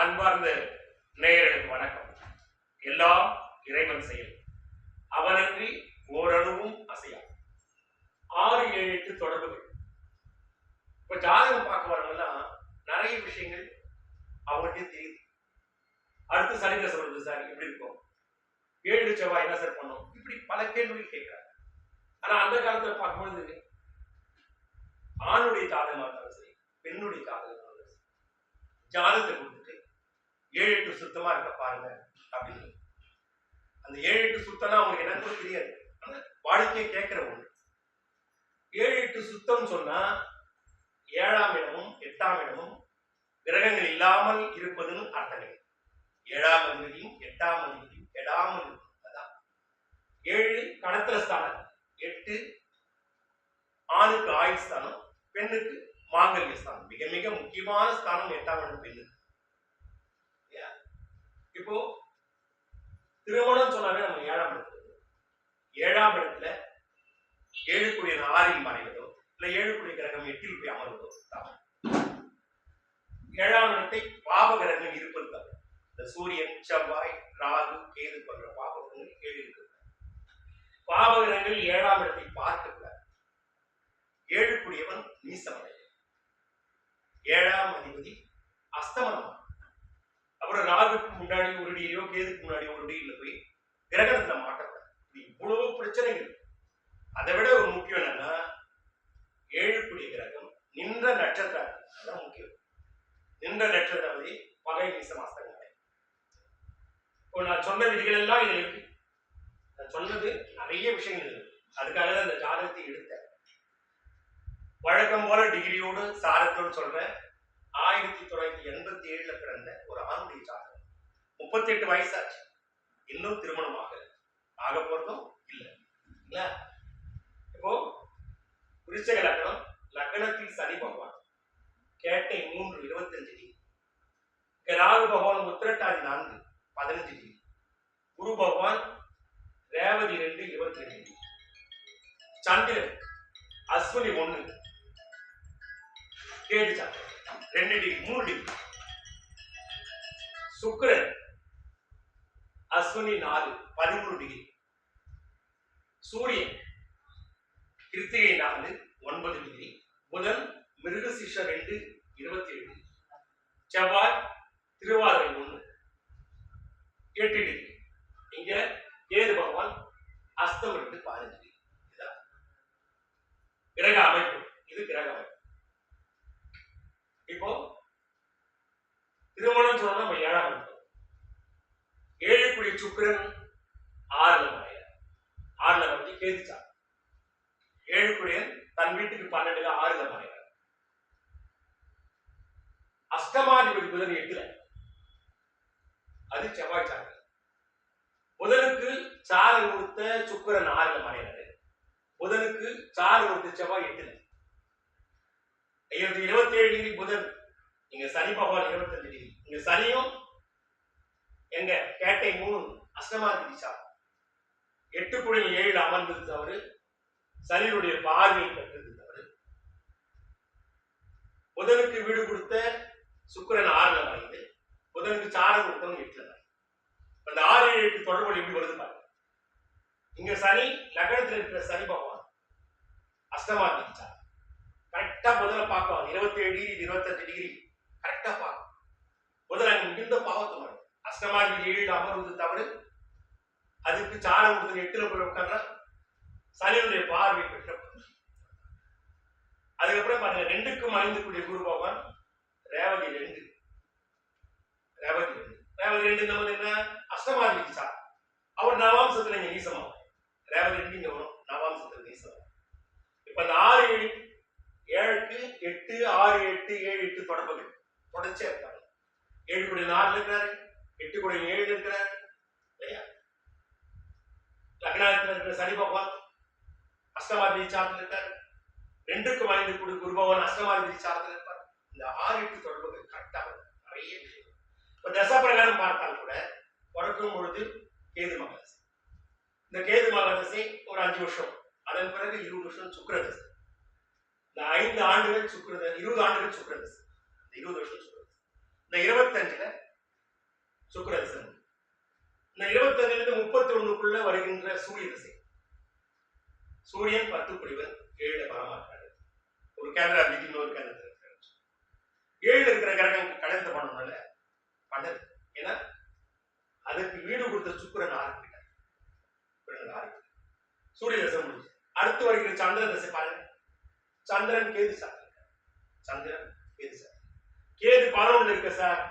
அன்பார்ந்த நேயர்களுக்கு வணக்கம். எல்லாம் இறைவன் செயல். அவனன்றி ஓரணுவும் அசையா. ஆறு ஏழு எட்டு தொடர்புகள். இப்ப ஜாதகம் பார்க்க வரவங்கலாம் நிறைய விஷயங்கள் அவங்கள்ட்டே தெரியுது. அடுத்து சனி தசை வருது சார் எப்படி இருக்கும்? ஏழு செவ்வாய் என்ன சார் பண்ணும்? இப்படி பல கேள்விகள் கேட்கிறாங்க. ஆனா அந்த காலத்துல பார்க்கும்போது ஆணுடைய ஜாதகமாக இருந்தாலும் சரி பெண்ணுடைய ஜாதகமாக இருந்தாலும் சரி ஜாதகத்தை ஏழு எட்டு சுத்தமா இருக்க பாருங்க அப்படின்னு. அந்த ஏழு எட்டு சுத்தம்னா அவங்களுக்கு என்னன்னு தெரியாது. ஆனா வாடிக்கையை கேட்கிற ஒண்ணு. ஏழு எட்டு சுத்தம் சொன்னா ஏழாம் இடமும் எட்டாம் இடமும் கிரகங்கள் இல்லாமல் இருப்பதுன்னு அர்த்தம் ஏழாம் அதிபதியும் எட்டாம் அதிபதியும் கெடாமல் அதான். ஏழு கடத்திர ஸ்தானம் எட்டு ஆணுக்கு ஆயுள் ஸ்தானம் பெண்ணுக்கு மாங்கல்ய ஸ்தானம். மிக மிக முக்கியமான ஸ்தானம் எட்டாம் இடம் பெண்ணுக்கு. இப்போ திருமணம் சொன்னாலே நம்ம ஏழாம் இடத்துல ஏழாம் இடத்துல ஏழுக்குரிய ஆறில் மறைவதோ இல்ல ஏழுக்குரிய கிரகம் எட்டில் போய் அமர்வதோ தவறு. ஏழாம் இடத்தை பாப கிரகம் இருப்பது தவறு. இந்த சூரியன் செவ்வாய் ராகு கேது போன்ற பாப கிரகங்கள் ஏழு இருக்கிறது பாப கிரகங்கள் ஏழாம் இடத்தை பார்க்கக்கூடாது ஏழுக்குரியவன் நீசமடை ஏழாம் அதிபதி அஸ்தமனம். முன்னாடி ஒரு டிகிரியோ கேதுக்கு முன்னாடி ஒரு டிகிரில போய் கிரகணத்துல மாட்டக்கூடாது இது இவ்வளவு பிரச்சனைகள். அதை விட ஒரு முக்கியம் என்னன்னா ஏழுக்குடி கிரகம் நின்ற நட்சத்திரம். அதான் முக்கியம். நின்ற நட்சத்திரபதி பகை நீசம் அஸ்தங்களை இப்போ நான் சொன்ன விதிகள் எல்லாம் இதுல இருக்கு. நான் சொன்னது நிறைய விஷயங்கள் இருக்கு. அதுக்காக தான் இந்த ஜாதகத்தை எடுத்தேன். வழக்கம் போல டிகிரியோடு சாரத்தோடு சொல்றேன். ஆயிரத்தி தொள்ளாயிரத்தி எண்பத்தி ஏழுல பிறந்த ஒரு ஆணுடைய ஜாதகம். முப்பத்தி எட்டு வயசாச்சு. இன்னும் திருமணம் ஆகல ஆக போறதும் இல்லை. இப்போ விருச்சக லக்னம் லக்னத்தில் சனி பகவான் கேட்டை மூன்று இருபத்தஞ்சு டிகிரி. ராகு பகவான் உத்திரட்டாதி நான்கு பதினஞ்சு டிகிரி. குரு பகவான் ரேவதி ரெண்டு இருபத்தி ரெண்டு டிகிரி. சந்திரன் அஸ்வினி ஒன்று கேது சந்திரன் ரெண்டு டிகிரி மூணு டிகிரி. சுக்கரன் அஸ்வினி நாலு பதிமூணு டிகிரி சூரியன் கிருத்திகை நாலு ஒன்பது டிகிரி புதன் மிருகசிஷ ரெண்டு இருபத்தி ஏழு செவ்வாய் திருவாதிரை ஒன்று எட்டு டிகிரி இங்க கேது பகவான் அஸ்தம் ரெண்டு பதினஞ்சு டிகிரி இதுதான். கிரக அமைப்பு. இது கிரக அமைப்பு. இப்போ திருமணம் சொன்னா நம்ம ஏழாம் ஏழு குடி சுக்கிரன் ஆறுல மறைய ஆறுல வந்து கேதுச்சா ஏழு தன் வீட்டுக்கு பன்னெண்டுல ஆறுல மறைய அஷ்டமாதிபதி புதன் எட்டுல அது செவ்வாய் சாமி புதனுக்கு சாறு கொடுத்த சுக்கிரன் ஆறுல மறையிறாரு புதனுக்கு சாறு கொடுத்த செவ்வாய் எட்டுல. இருபத்தி ஏழு டிகிரி புதன். இங்க சனி பகவான் இருபத்தஞ்சு டிகிரி. இங்க சனியும் எங்க கேட்டை மூணு அஸ்தமாதி சாரம் எட்டு குடி ஏழு அமர்ந்தது தவறு சனியுடைய பார்வை பெற்றது தவறு. புதனுக்கு வீடு கொடுத்த சுக்கரன் ஆறுல மறையுது புதனுக்கு சாரம் கொடுத்தவன் எட்டுல அந்த ஆறு ஏழு எட்டு தொடர்பு எப்படி வருது பாருங்க. இங்க சனி லக்னத்தில் இருக்கிற சனி பகவான் அஷ்டமாதிபதி சாரம் கரெக்டா முதல்ல பார்க்கலாம் இருபத்தி ஏழு டிகிரி இருபத்தஞ்சு டிகிரி. கரெக்டா பார்க்கும். முதல்ல அங்க மிகுந்த பாவத்தை வரும் ஏழு அமர்வது தவறு. அதுக்கு சாரம் கொடுத்து எட்டுல போய் உட்கார்ந்தா சனியுடைய பார்வை பெற்ற அதுக்கப்புறம் பாருங்க ரெண்டுக்கும் ஐந்து கூடிய குரு பகவான் ரேவதி ரெண்டு. ரேவதி ரெண்டு. ரேவதி ரெண்டு நமது என்ன? அஷ்டமாதிபதி சார். அவர் நவாம்சத்துல இங்க நீசமாகும் ரேவதி ரெண்டு இங்க வரும். நவாம்சத்துல நீசமாகும் இப்ப இந்த ஆறு ஏழு ஏழுக்கு எட்டு ஆறு எட்டு ஏழு எட்டு தொடர்புகள். தொடர்ச்சியா இருக்காங்க. ஏழு கூட நாலு இருக்கிறாரு எட்டு கூட ஏழு இருக்கிறாரு இல்லையா? இருக்கிற சனி பகவான் அஷ்டமாதிரி சார்ந்து இருக்கார். ரெண்டுக்கும் ஐந்து கூடி குரு பகவான் அஷ்டமாதிபதி இருப்பார். இந்த ஆறு எட்டு தொடர்புகள் கரெக்டாக நிறைய விஷயம். இப்போ தசா பிரகாரம் பார்த்தால் கூட பிறக்கும் பொழுது கேது மகாதசி. இந்த கேது மகாதசி ஒரு அஞ்சு வருஷம். அதன் பிறகு இருபது வருஷம் சுக்கரதசி. இந்த ஐந்து ஆண்டுகள் சுக்கரத இருபது ஆண்டுகள் சுக்கரதசி. இந்த இருபது வருஷம் சுக்கரதசி. இந்த இருபத்தஞ்சுல சுக்கிர இந்த இருபத்தஞ்சுல இருந்து முப்பத்தி ஒண்ணுக்குள்ள வருகின்ற சூரிய திசை. சூரியன் பத்து குடிவன் ஏழு பலமாக்காரு ஒரு கேந்திரா இன்னொரு கேந்திரத்தில் ஏழு இருக்கிற கிரகம் கலந்து பண்ணனால பண்ணது ஏன்னா அதுக்கு வீடு கொடுத்த சுக்கரன் ஆரம்பிட்டார் ஆரம்பிட்டார் சூரிய தசை முடிஞ்சு. அடுத்து வருகிற சந்திர தசை பாருங்க சந்திரன் கேது சார் சந்திரன் கேது சார் கேது பதினொன்று இருக்க சார்.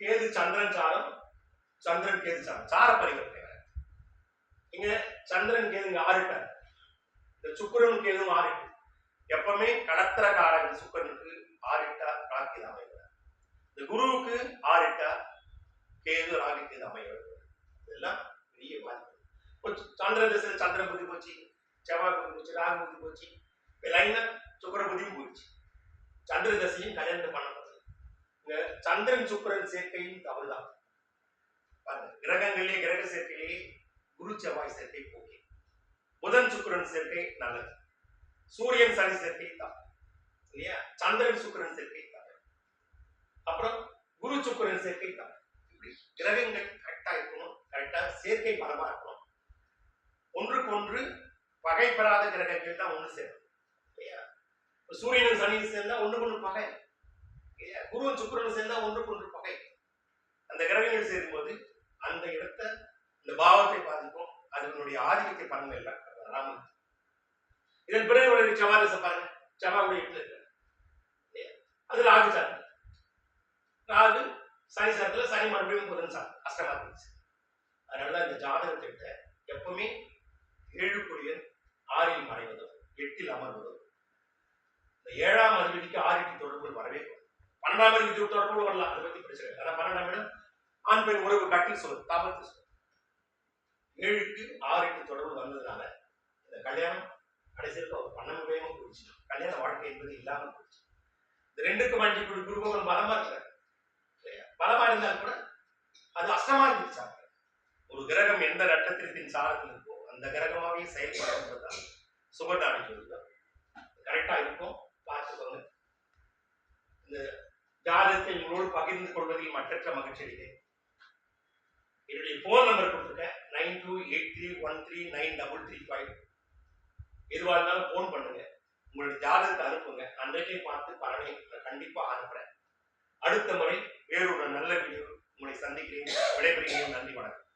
கேது சந்திரன் சாரம் சந்திரன் கேது சாரம். சார பரிவர்த்தனை இங்க சந்திரன் கேது ஆறுட்டார். இந்த சுக்கரன் கேதும் ஆறிட்டு எப்பவுமே கடத்திரக்காரன் சுக்கிரனுக்கு ஆறிட்டா ராக்கி அமைகிறார். இந்த குருவுக்கு ஆறிட்டா கேது ராகி கேது அமைகிறது இதெல்லாம் பெரிய பாதிப்பு கொஞ்சம் சந்திரன் திசை சந்திரன் புத்தி போச்சு செவ்வாய் புத்தி போச்சு ராகு புத்தி போச்சு. லைனா சுக்கர புத்தியும் போயிடுச்சு. சந்திர தசையும் கல்யாணத்தை பண்ணணும் சந்திரன் சுக்கிரன் சேர்க்கையும் தவறுதான். கிரகங்களிலே கிரக சேர்க்கையிலே குரு செவ்வாய் சேர்க்கை போக்கி புதன் சுக்கிரன் சேர்க்கை நல்லது. சூரியன் சனி சேர்க்கை தவறு. இல்லையா? சந்திரன் சுக்கரன் சேர்க்கை தவறு. அப்புறம் குரு சுக்கரன் சேர்க்கை தவறு. இப்படி கிரகங்கள் கரெக்டா இருக்கணும் கரெக்டா சேர்க்கை பலமா இருக்கணும். ஒன்றுக்கு ஒன்று பகை பெறாத கிரகங்கள் தான் ஒன்று சேரும். இல்லையா? சூரியன் சூரியனும் சனியும் சேர்ந்தா ஒண்ணுக்கு ஒன்று பகை. இல்லையா? குருவும் சுக்கிரனும் சேர்ந்தா ஒன்றுக்கு ஒன்று பகை. அந்த கிரகங்கள் சேரும்போது அந்த இடத்த இந்த பாவத்தை பாதிக்கும். அதனுடைய ஆதிக்கத்தை பண்ணுங்க எல்லாம் ராமன். இதன் பிறகு உடைய செவ்வாய் தசை பாருங்க. செவ்வாய் எட்டுல இருக்கு அது ராகு சார் ராகு சனி சாரத்துல சனி மறுபடியும் புதன் சார் அஷ்டமா இருந்துச்சு அதனால இந்த ஜாதகத்தை எப்பவுமே ஏழு கொடியன் ஆறில் மறைவதும் எட்டில் அமர்வதும். இந்த ஏழாம் அதிபதிக்கு ஆறு பன்னெண்டாம் அதிபதி தொடர்பு வரலாம். அதை பத்தி பிரச்சனை இல்லை. பன்னெண்டாம் இடம் ஆண் பெண் உறவு கட்டி சொல்லுது தாபத்து சொல்லுது ஏழுக்கு ஆறு எட்டு தொடர்பு வந்ததுனால இந்த கல்யாணம் கடைசியில் ஒரு பன்னெண்டு முடியாம போயிடுச்சு. கல்யாண வாழ்க்கை என்பது இல்லாமல் போயிடுச்சு. இந்த ரெண்டுக்கும் அஞ்சு குரு குருபவன் பலமா இருக்கிறார் பலமா இருந்தால் கூட அது அஷ்டமா இருந்துச்சு ஒரு கிரகம் எந்த நட்சத்திரத்தின் சாரத்தில் இருக்கோ அந்த கிரகமாகவே செயல்படுறதுதான் சுபநாடி சொல்லுதான் கரெக்டா இருக்கும் பார்த்துக்கோங்க. இந்த ஜாதகத்தை உங்களோடு பகிர்ந்து கொள்வதில் மற்றற்ற மகிழ்ச்சி அடைகிறேன் என்னுடைய ஃபோன் நம்பர் கொடுத்துருக்கேன் nine two eight three one three nine double three five எதுவாக இருந்தாலும் ஃபோன் பண்ணுங்க. உங்களுடைய ஜாதகத்தை அனுப்புங்க. அன்றைக்கே பார்த்து பலனை கண்டிப்பாக அனுப்புகிறேன் அனுப்புறேன். அடுத்த முறை வேறொரு நல்ல வீடியோ உங்களை சந்திக்கிறேன். விடைபெறுகிறேன். நன்றி வணக்கம்.